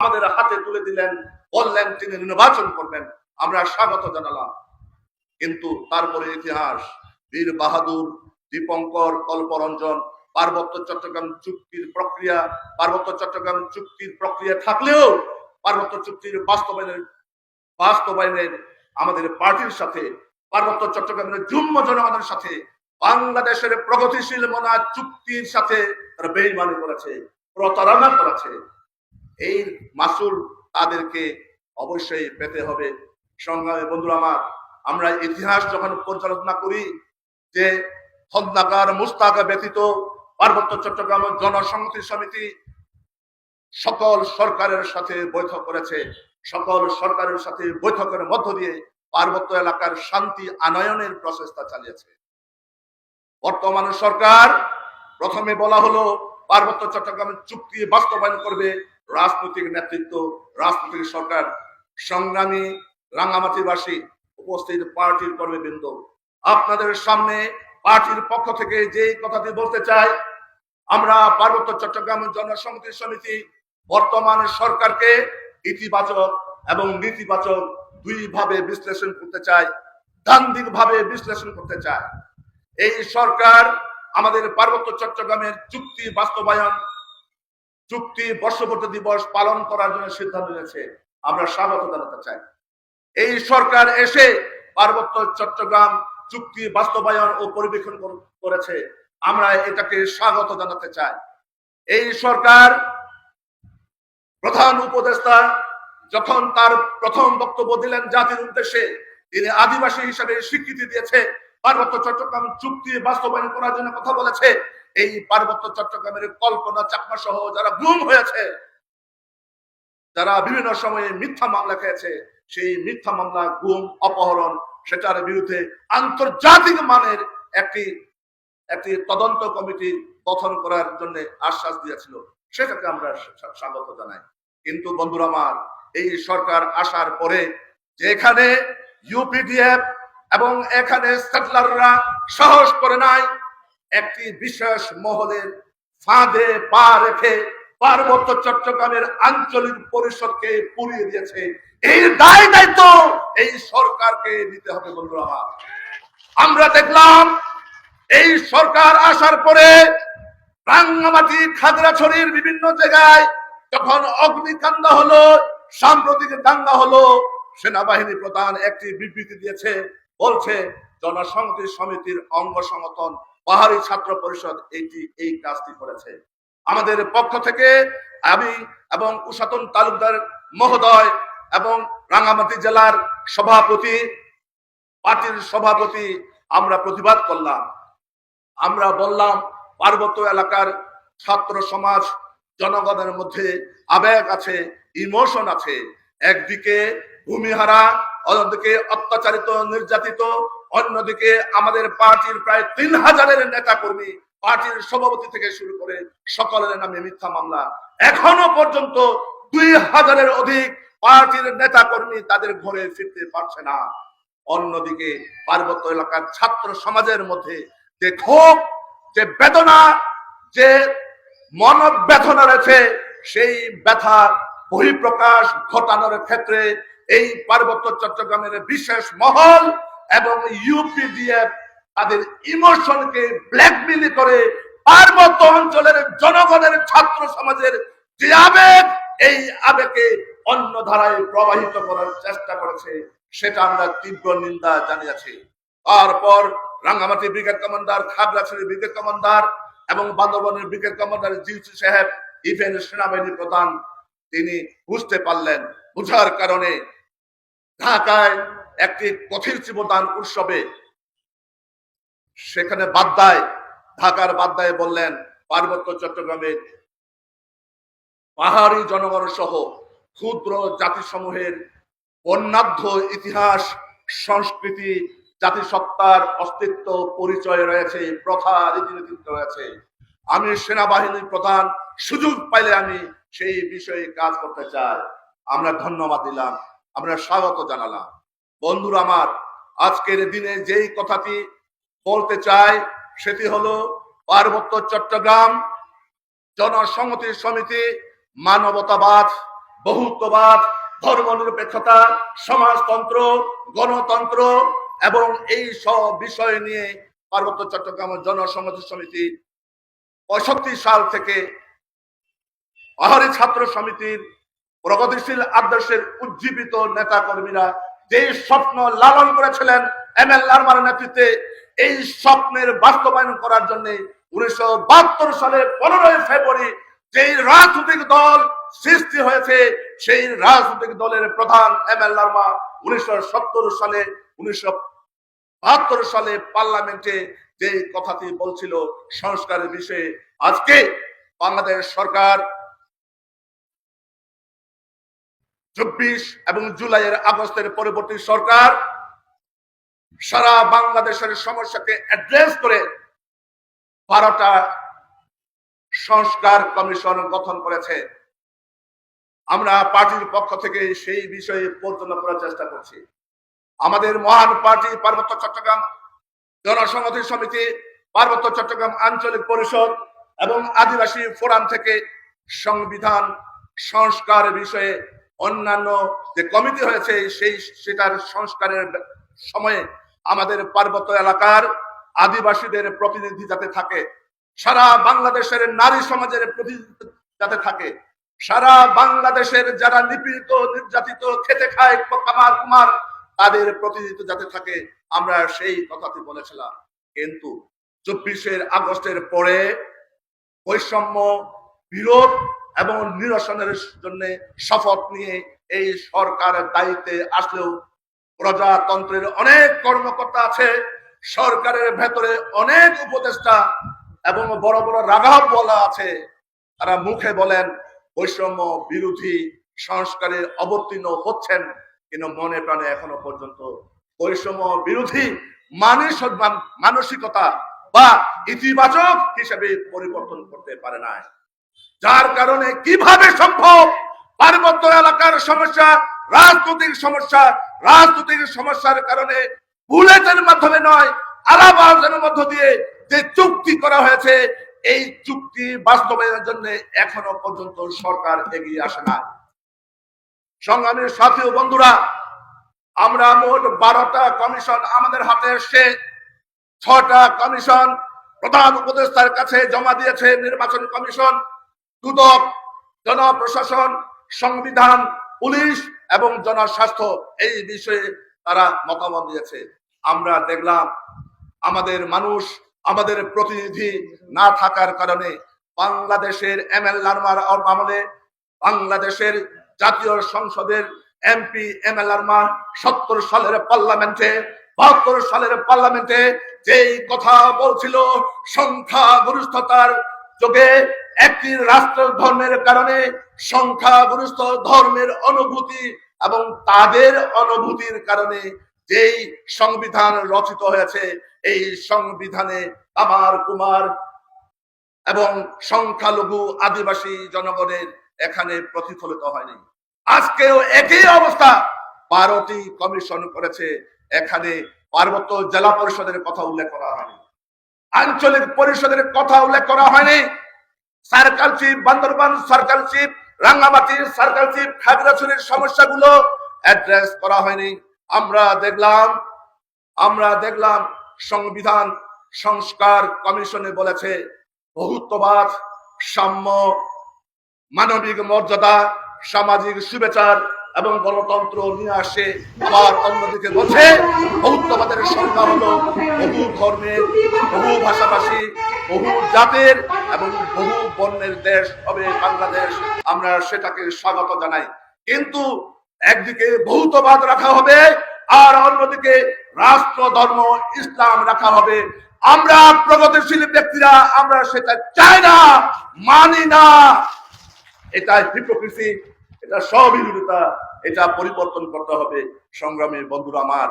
আমাদের হাতে তুলে দিলেন, বললেন, তিনি নির্বাচন করবেন। আমরা স্বাগত জানালাম। কিন্তু তারপরে ইতিহাস, বীর বাহাদুর, দীপঙ্কর, কল্পরঞ্জন, পার্বত্য চট্টগ্রাম চুক্তির প্রক্রিয়া, পার্বত্য চট্টগ্রাম চুক্তির প্রক্রিয়া থাকলেও পার্বত্য চুক্তির বাস্তবায়নের বাস্তবায়নের আমাদের পার্টির সাথে, পার্বত্য চট্টগ্রামের যুগ্ম জনগণের সাথে, বাংলাদেশের প্রগতিশীল মনা চুক্তির সাথে তারা বেইমানি করেছে, প্রতারণা করেছে। এই মাসুল তাদেরকে অবশ্যই পেতে হবে। সংগ্রামী বন্ধুরা আমার, আমরা ইতিহাস যখন পর্যালোচনা করি, যে হদ্দাকার মুস্তাকা ব্যতীত পার্বত্য চট্টগ্রাম জনসংহতি সমিতি সকল সরকারের সাথে বৈঠক করেছে। সকল সরকারের সাথে বৈঠকের মধ্য দিয়ে পার্বত্য এলাকার শান্তি আনয়নের প্রচেষ্টা চালিয়েছে। বর্তমান সরকার, প্রথমে বলা হলো, পার্বত্য চট্টগ্রামের চুক্তি বাস্তবায়ন করবে রাজনৈতিক নেতৃত্ব, রাজনৈতিক সরকার, সংগ্রামী রাঙ্গামাটিবাসী উপস্থিত পার্টির কর্মীবৃন্দ। আপনাদের সামনে পার্টির পক্ষ থেকে যে কথাটি বলতে চাই, আমরা পার্বত্য চট্টগ্রাম জনসংহতি সমিতি বর্তমান সরকারকে ইতিবাচক এবং নীতিবাচক দুই ভাবে বিশ্লেষণ করতে চাই দান্দিক ভাবে বিশ্লেষণ করতে চাই। এই সরকার আমাদের পার্বত্য চট্টগ্রামের চুক্তি বাস্তবায়ন চুক্তি বর্ষবর্তী দিবস পালন করার জন্য সিদ্ধান্ত নিয়েছে। আমরা স্বাগত জানাতে চাই। এই সরকার এসে পার্বত্য চট্টগ্রাম চুক্তি বাস্তবায়ন ও কর- করেছে। আমরা এটাকে স্বাগত জানাতে চাই। এই সরকার প্রধান উপদেষ্টা যখন তার প্রথম বক্তব্য দিলেন জাতির উদ্দেশ্যে, তিনি আদিবাসী হিসাবে স্বীকৃতি দিয়েছে। পার্বত্য চট্টগ্রাম চুক্তি বাস্তবায়ন করার জন্য কথা বলেছে। এই পার্বত্য চট্টগ্রামের কল্পনা চাকমা সহ যারা গুম হয়েছে, যারা বিভিন্ন সময়ে মিথ্যা মামলা খেয়েছে, সেই মিথ্যা মামলা, গুম, অপহরণ, সেটার বিরুদ্ধে আন্তর্জাতিক মানের একটি একটি তদন্ত কমিটি গঠন করার জন্য আশ্বাস দিয়েছিল। সেটাকে আমরা স্বাগত জানাই। কিন্তু বন্ধুরা আমার, এই সরকার আসার পরে যেখানে ইউপিডিএফ এবং এখানে সেটলাররা সাহস করে নাই একটি বিশেষ মহলের ফাঁদে পা রেখে পার্বত্য চট্টগ্রামের আঞ্চলিক পরিষদকে পুড়িয়ে দিয়েছে। এই দায় দায়িত্ব এই সরকারকে নিতে হবে বন্ধুরা আমরা। দেখলাম এই সরকার আসার পরে রাঙ্গামাটি, খাগড়াছড়ির বিভিন্ন জায়গায় যখন অগ্নিকাণ্ড হলো, সাম্প্রতিক দাঙ্গা হলো, সেনাবাহিনী প্রধান একটি বিবৃতি দিয়েছে, বলছে জনসংহতি সমিতির অঙ্গ সমর্থন পাহাড়ি ছাত্র পরিষদ এইটি এই কাজটি করেছে। আমাদের পক্ষ থেকে আমি এবং উষাতন তালুকদার মহোদয় এবং রাঙ্গামাটি জেলার সভাপতি, পার্টির সভাপতি আমরা প্রতিবাদ করলাম। আমরা বললাম, পার্বত্য এলাকার ছাত্র সমাজ জনগণের মধ্যে আবেগ আছে, ইমোশন আছে। একদিকে ভূমিহারা অন্যদিকে অত্যাচারিত, নির্যাতিত, অন্যদিকে আমাদের পার্টির প্রায় তিন হাজারের নেতা কর্মী পার্টির সভাপতি থেকে শুরু করে সকলের নামে মিথ্যা মামলা। এখনও পর্যন্ত দুই হাজারের অধিক পার্টির নেতা কর্মী তাদের ঘরে ফিরতে পারছে না। অন্যদিকে পার্বত্য এলাকার ছাত্র সমাজের মধ্যে যে ক্ষোভ, যে বেদনা, যে মনোবেদনা রয়েছে, সেই ব্যথা বহিঃপ্রকাশ ঘটানোর ক্ষেত্রে এই পার্বত্য চট্টগ্রামের বিশেষ মহল এবং ইউপিডিএফ তাদের ইমোশনকে ব্ল্যাকমেল করে পার্বত্য অঞ্চলের জনগণের ছাত্র সমাজের যে আবেগ, এই আবেগকে অন্য ধারায় প্রবাহিত করার চেষ্টা করেছে, সেটা আমরা তীব্র নিন্দা জানিয়েছি। তারপর Rangamati brigade commander, Khagrachari brigade commander এবং বান্দরবনের ব্রিগেড কমান্ডার জিউসি সাহেব, ইভেন সেনাবাহিনী প্রধান, তিনি বুঝতে পারলেন, বুঝার কারণে ঢাকায় একটি কথির জীবদান উৎসবে সেখানে বাদ্দায় ঢাকার বাদ্দায় বললেন পার্বত্য চট্টগ্রামের পাহাড়ি জনগণ সহ ক্ষুদ্র জাতিসমূহের বর্ণাঢ্য ইতিহাস, সংস্কৃতি, জাতিসত্তার অস্তিত্ব পরিচয় রয়েছে প্রথা রীতিনীতি রয়েছে। আমি সেনাবাহিনীর প্রধান সুযোগ পাইলে আমি সেই বিষয়ে কাজ করতে চাই। আমরা ধন্যবাদ দিলাম। আমরা স্বাগত জানালাম। বন্ধুরা আমার, আজকের দিনে যেই কথাটি বলতে চাই, সেটি হলো পার্বত্য চট্টগ্রাম জনসংহতি সমিতি মানবতাবাদ, বহুত্ববাদ ধর্ম নিরপেক্ষতা সমাজতন্ত্র, গণতন্ত্র এবং এই সব বিষয় নিয়ে পার্বত্য চট্টগ্রাম জনসংহতি সমিতি পঁয়ষট্টি সাল থেকে পাহাড়ি ছাত্র সমিতির প্রগতিশীল আদর্শের উজ্জীবিত নেতা কর্মীরা যে স্বপ্ন লালন করেছিলেন এম এল লারমার নেতৃত্বে, এই স্বপ্নের বাস্তবায়ন করার জন্য উনিশশো বাহাত্তর সালে পনেরোই ফেব্রুয়ারি যেই রাজনৈতিক দল সৃষ্টি হয়েছে, সেই রাজনৈতিক দলের প্রধান এম এল লারমা উনিশশো সালে, উনিশশো বাহাত্তর সালে পার্লামেন্টে যে কথাটি বলছিল সংস্কারের বিষয়ে, আজকে বাংলাদেশ সরকার চব্বিশ এবং জুলাইয়ের আগস্টের পরবর্তী সরকার সারা বাংলাদেশের সমস্যাকে অ্যাড্রেস করে বারোটা সংস্কার কমিশন গঠন করেছে। আমরা পার্টির পক্ষ থেকে সেই বিষয়ে পরিচালনা করার চেষ্টা করছি। আমাদের মহান পার্টি পার্বত্য চট্টগ্রাম জনসংহতি সমিতি, পার্বত্য চট্টগ্রাম আঞ্চলিক পরিষদ এবং আদিবাসী ফোরাম থেকে সংবিধান সংস্কার বিষয়ে অন্যান্য যে কমিটি হয়েছে, সেই, সেটার সংস্কারের সময়ে আমাদের পার্বত্য এলাকার আদিবাসীদের প্রতিনিধি যাতে থাকে, সারা বাংলাদেশের নারী সমাজের প্রতিনিধি যাতে থাকে, সারা বাংলাদেশের যারা নিপীড়িত, নির্যাতিত খেতে খায় কামার কুমার, তাদের প্রতিনিধিত্ব যাতে থাকে, আমরা সেই কথাটি বলেছিলাম। কিন্তু চব্বিশের আগস্টের পরে বৈষম্য বিরোধ এবং নিরসনের জন্য শপথ নিয়ে এই সরকারের দায়িত্বে আসলেও প্রজাতন্ত্রের অনেক কর্মকর্তা আছে, সরকারের ভেতরে অনেক উপদেষ্টা এবং বড় বড় রাঘব বলা আছে। তারা মুখে বলেন, বৈষম্য বিরোধী সংস্কারে অবতীর্ণ হচ্ছেন কিন্তু মনে প্রাণে এখনও পর্যন্ত বৈষম্য বিরোধী মানুষ মানসিকতা বা ইতিবাচক হিসেবে পরিবর্তন করতে পারে না যার কারণে কীভাবে সম্ভব? পার্বত্য এলাকার সমস্যা, রাজনৈতিক সমস্যা, রাজনৈতিক সমস্যার কারণে বুলেটের মাধ্যমে নয় আলাপ মধ্য দিয়ে যে চুক্তি করা হয়েছে, এই চুক্তি বাস্তবায়নের জন্য এখনও পর্যন্ত সরকার এগিয়ে আসে না। সংগ্রামের সাথী ও বন্ধুরা, আমরা মোট বারোটা কমিশন আমাদের হাতে এসছে। ছটা কমিশন প্রধান উপদেষ্টার কাছে জমা দিয়েছে নির্বাচন কমিশন। দুদক, জনপ্রশাসন, সংবিধান, পুলিশ এবং জনস্বাস্থ্য এই বিষয়ে তারা মতামত দিয়েছে। আমরা দেখলাম আমাদের মানুষ, আমাদের প্রতিনিধি না থাকার কারণে বাংলাদেশের এম এল লারমার আমলে বাংলাদেশের জাতীয় সংসদের এমপি এম এল লারমা সত্তর সালের পার্লামেন্টে, বাহাত্তর সালের পার্লামেন্টে যেই কথা বলছিল, সংখ্যাগরিষ্ঠতার যোগে একটি রাষ্ট্র ধর্মের কারণে সংখ্যাগরিষ্ঠ ধর্মের অনুভূতি এবং তাদের অনুভূতির কারণে যেই সংবিধান রচিত হয়েছে, এই সংবিধানে আমার কুমার এবং সংখ্যালঘু আদিবাসী জনগণের এখানে প্রতিফলিত হয়নি। আজকেও একই অবস্থা বারোটি কমিশন করেছে। এখানে পার্বত্য জেলা পরিষদের কথা উল্লেখ করা হয়নি। আঞ্চলিক পরিষদের কথা উল্লেখ করা হয়নি। Circle chief, Bandarban circle chief, Rangamati circle chief, খাগড়াছড়ির সমস্যাগুলো অ্যাড্রেস করা হয়নি। আমরা দেখলাম আমরা দেখলাম সংবিধান সংস্কার কমিশনে বলেছে, বহুত্ববাদ, সাম্য, মানবিক মর্যাদা, সামাজিক শুভেচার এবং গণতন্ত্র নিয়ে আসে আবার অন্যদিকে বলছে বৌদ্ধবাদের সংখ্যা হলো বহু ধর্মের, বহু ভাষাভাষী, বহু জাতের এবং বহু বর্ণের দেশ হবে বাংলাদেশ। আমরা সেটাকে স্বাগত জানাই। কিন্তু একদিকে বহুত্ববাদ রাখা হবে আর অন্যদিকে রাষ্ট্র, ধর্ম, ইসলাম রাখা হবে। আমরা প্রগতিশীল ব্যক্তিরা, আমরা সেটা চাই না, মানি না। এটা হিপোক্রেসি এটা সবিরোধিতা এটা পরিবর্তন করতে হবে। সংগ্রামী বন্ধুরা আমার